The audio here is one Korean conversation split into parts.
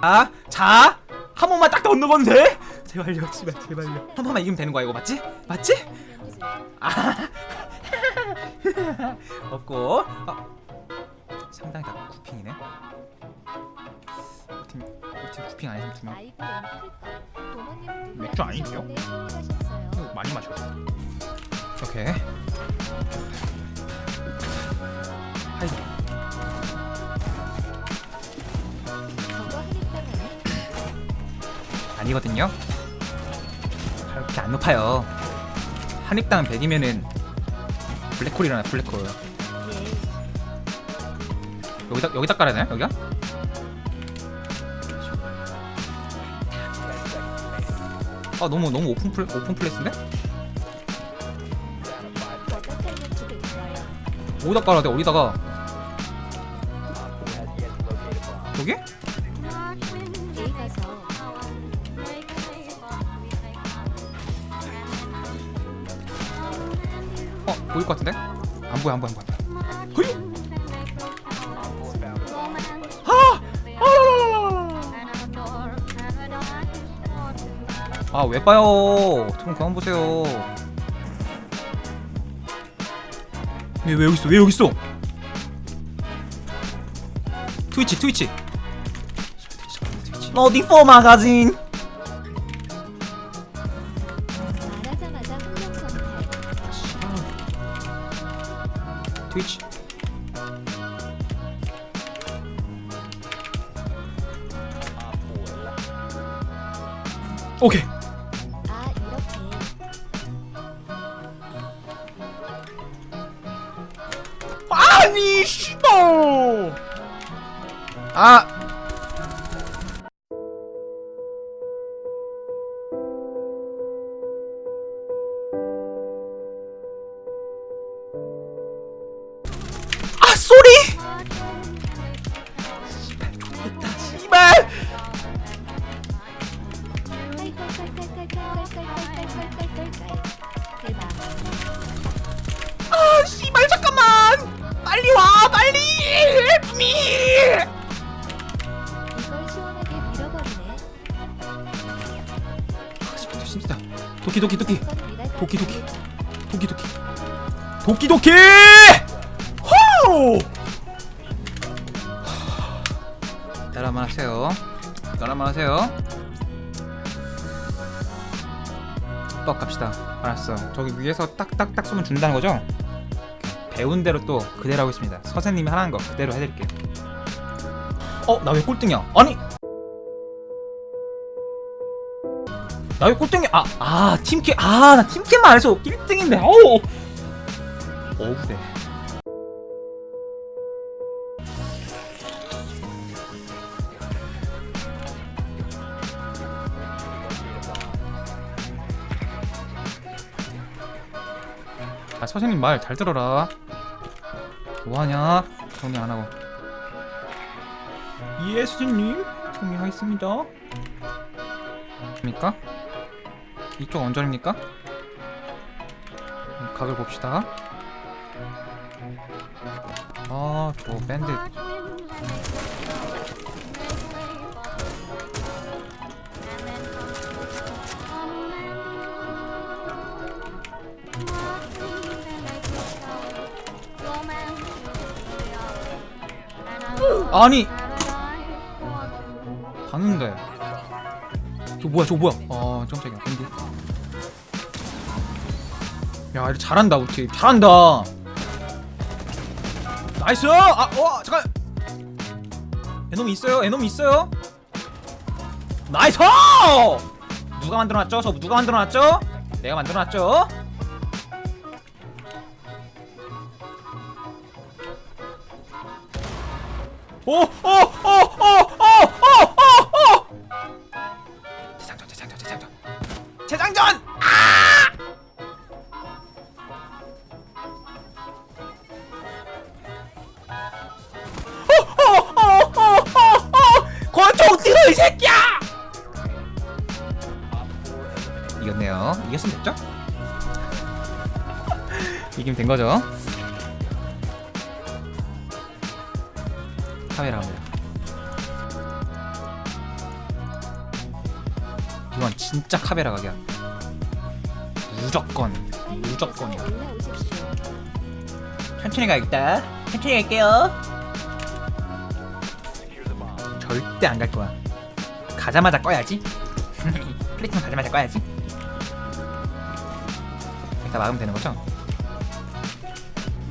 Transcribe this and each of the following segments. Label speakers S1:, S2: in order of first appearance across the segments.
S1: 아, 자, 한 번만 딱 넣는 건데. 제발요, 제발, 제발요. 한 번만 이기면 되는 거야, 이거 맞지? 맞지? 아, 없고. 아, 상당히 다 구핑이네. 팀, 팀 구핑 아니면 두 명. 맥주 아닌데요? 이거 많이 마셔. 오케이. 하이. 아니거든요. 그렇게 안 높아요. 한입당 100이면은 블랙홀 일어나 블랙홀. 여기다 여기다 깔아야 되나? 여기가? 아 너무 너무 오픈 플 오픈 플레이스인데? 어디다 깔아야 돼? 어디다가? 보일 것 같은데? 안 보여 안 보여 안 보여. 허이! 아! 아왜 봐요? 좀 그만 보세요. 왜, 왜 여기 있어? 왜 여기 있어? 트위치 트위치. 어디4 마가진. 트위치. 오케이.
S2: 아 이렇게
S1: 아니 씨발. 아. 도끼 도끼 도끼. 도끼, 도끼. 도끼 도끼 도끼 도끼 호 따라만 하세요 따라만 하세요 뻑 갑시다 알았어 저기 위에서 딱딱딱 쏘면 준다는 거죠? 배운 대로 또 그대로 하고 있습니다 선생님이 하라는 거 그대로 해드릴게요 어? 나 왜 꼴등이야? 아니 나왜 꼴등이야? 아, 아, 팀캐, 아, 나 팀캐만 안 해서 1등인데, 어우. 어우대. 아, 선생님 말 잘 들어라. 뭐하냐? 정리 안 하고. 예, 선생님. 정리하겠습니다. 입니까? 이쪽 언저입니까? 음, 각을 봅시다. 아, 저 밴드. 아니, 봤는데. 저 뭐야, 저 뭐야? 아, 깜짝이야, 밴드. 야, 이거 잘한다, 팀. 잘한다. 나이스! 아, 와, 잠깐. 에놈 있어요? 에놈 있어요? 나이스! 누가 만들어놨죠? 저 누가 만들어놨죠? 내가 만들어놨죠? 오, 오, 오, 오, 오, 이겼으면 됐죠? 이기면 된 거죠. 카메라 카메라. 이건 진짜 카메라 가게야. 무조건 무조건이야. 천천히 가겠다 천천히 갈게요. 절대 안 갈 거야. 가자마자 꺼야지. 플래티넘 가자마자 꺼야지. 일단 막으면 되는 거죠?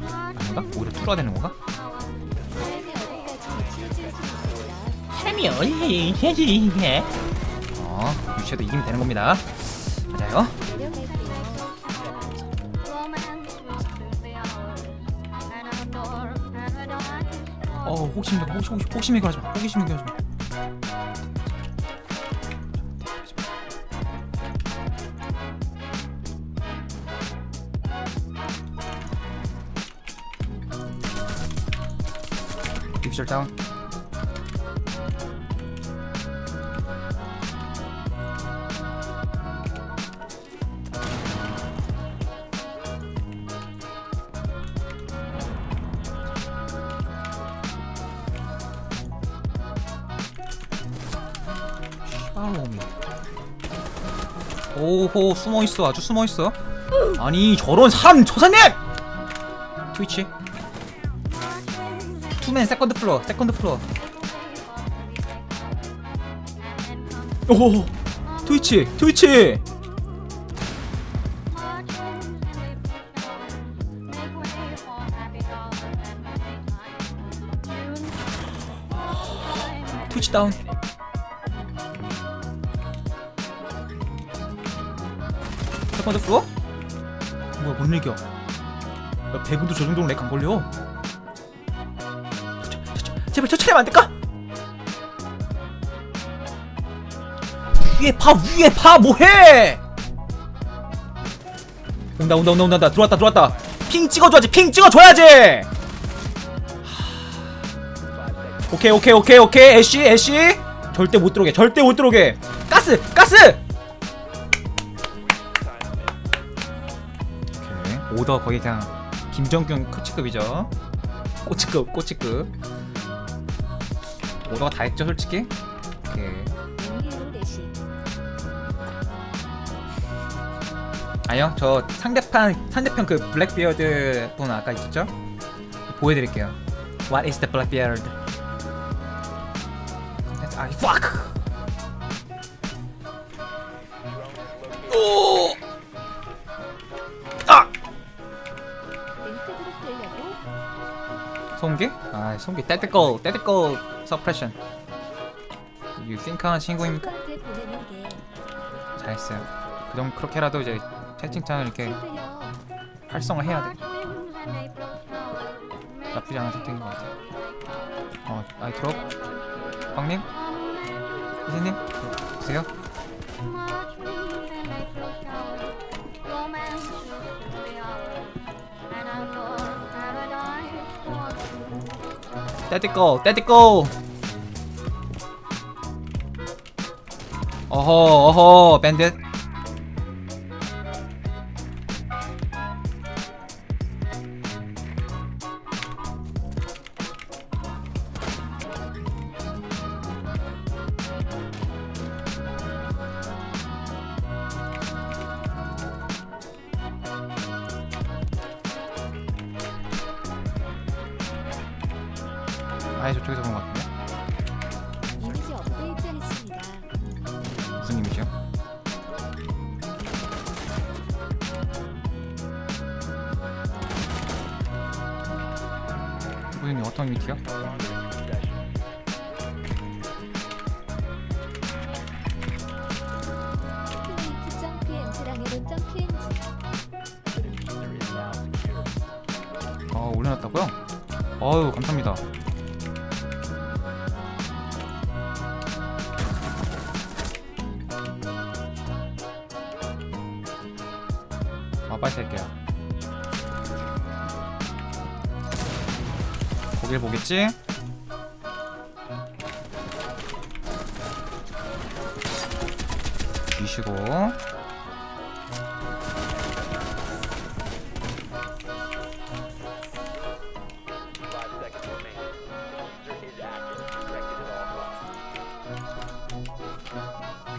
S1: 아닌가? 오히려 뚫어야 되는 건가?
S3: 사람이 어디 해주리냐?
S1: 어 유치해도 이기면 되는 겁니다 맞아요. 어 호기심 좀 호기심 호기심 호기심 이거 하지 마 호기심 이거 하지 마 딥셜 다운 씨발놈이 오호 숨어있어. 아주 숨어있어. 아니 저런 산 조사님 트위치 투맨 세컨드 플로어 세컨드 플로어. 오 트위치 트위치. 트위치 다운. 세컨드 플로어? 뭐야 뭔 얘기야 야 배구도 저 정도로 렉 안 걸려 제발 천천히 하면 안 될까? 위에 파 위에 파 뭐해? 온다 온다 온다 온다. 들어왔다 들어왔다. 핑 찍어줘야지 핑 찍어줘야지! 하... 오케이 오케이 오케이 오케이. 애쉬 애쉬. 절대 못 들어오게 절대 못 들어오게. 가스 가스! 오더 거의 그냥 김정균 코치급이죠. 꼬치급 꼬치급 오더가 다 했죠 솔직히? 오케이. 아니요 저 상대판 상대편 그 블랙비어드 분 아까 있었죠? 보여드릴게요. What is the Blackbeard? 아 fuck! 오! 아! 송기? 아 송기 떼떼꺼 떼떼꺼 서프레션 think 하는 친구입니까? 잘했어요. 그럼 그렇게라도 이제 채팅창을 이렇게
S2: 슬프려.
S1: 활성화 해야 돼. 나쁘지 않은 선택인 것 같아요. 어 아이 드롭 빵님? 희진님? 보세요 떼띠꺼 떼띠꺼 어허 어허 밴딧 아예 저쪽에서 본 것 같은데
S2: 이미지 업데이트 했습니다.
S1: 무슨 이미지요? 무슨 어떤?
S2: 플레이트 점프엔즈랑 에론 점프엔즈.
S1: 아 올려놨다고요? 아유 감사합니다 보겠지? 쉬시고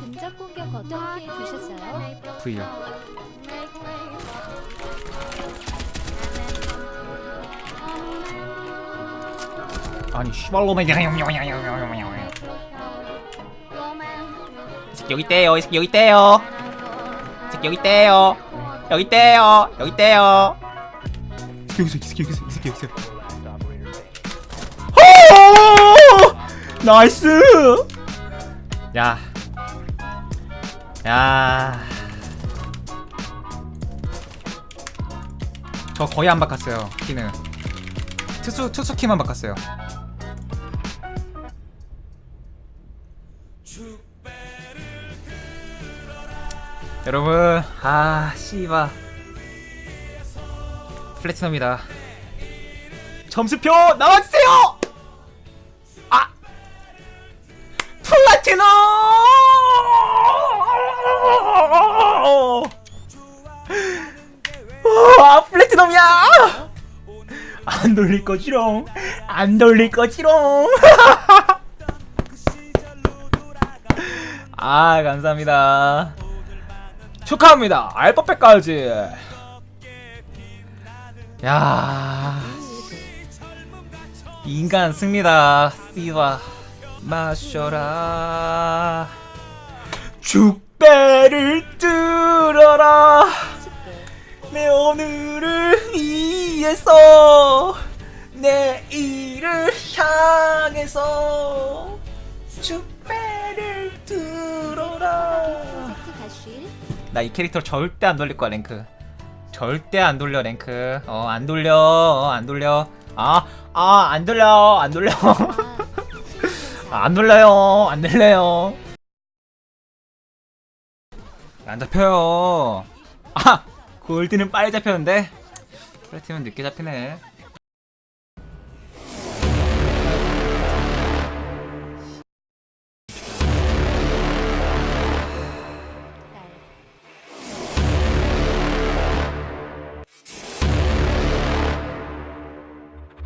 S2: 근접 공격 피해 주셨어요?
S1: V요 아니 씨발로만 이 새끼 여기 있대요 이 새끼 여기 있대요. 이 새끼 여기 있대요. 여기 있대요 여기 있대요. 이 새끼 여기 있어 이 새끼 여기 있어 이 새끼 여기 있어. 호! 나이스! 야. 야. 저 거의 안 바꿨어요 키는. 투수 투수 키만 바꿨어요 여러분 아 씨바. 플래티넘이다. 점수표 나와주세요! 아! 플래티넘 아 플래티넘이야! 안 돌릴 거지롱. 안 돌릴 거지롱. 아 감사합니다 축하합니다. 알파백까지. 야. 인간 승리다. 씨와 마셔라. 죽배를
S2: 숙배
S1: 내 오늘을 위해서 내일을 향해서 축 나 이 캐릭터 절대 안 돌릴 거야 랭크. 절대 안 돌려 랭크. 어 안 돌려 어, 안 돌려. 아아안 돌려 안 돌려.
S2: 아
S1: 안 돌려요 안 돌려요. 안 잡혀요. 아 골드는 빨리 잡혔는데? 플래티넘 늦게 잡히네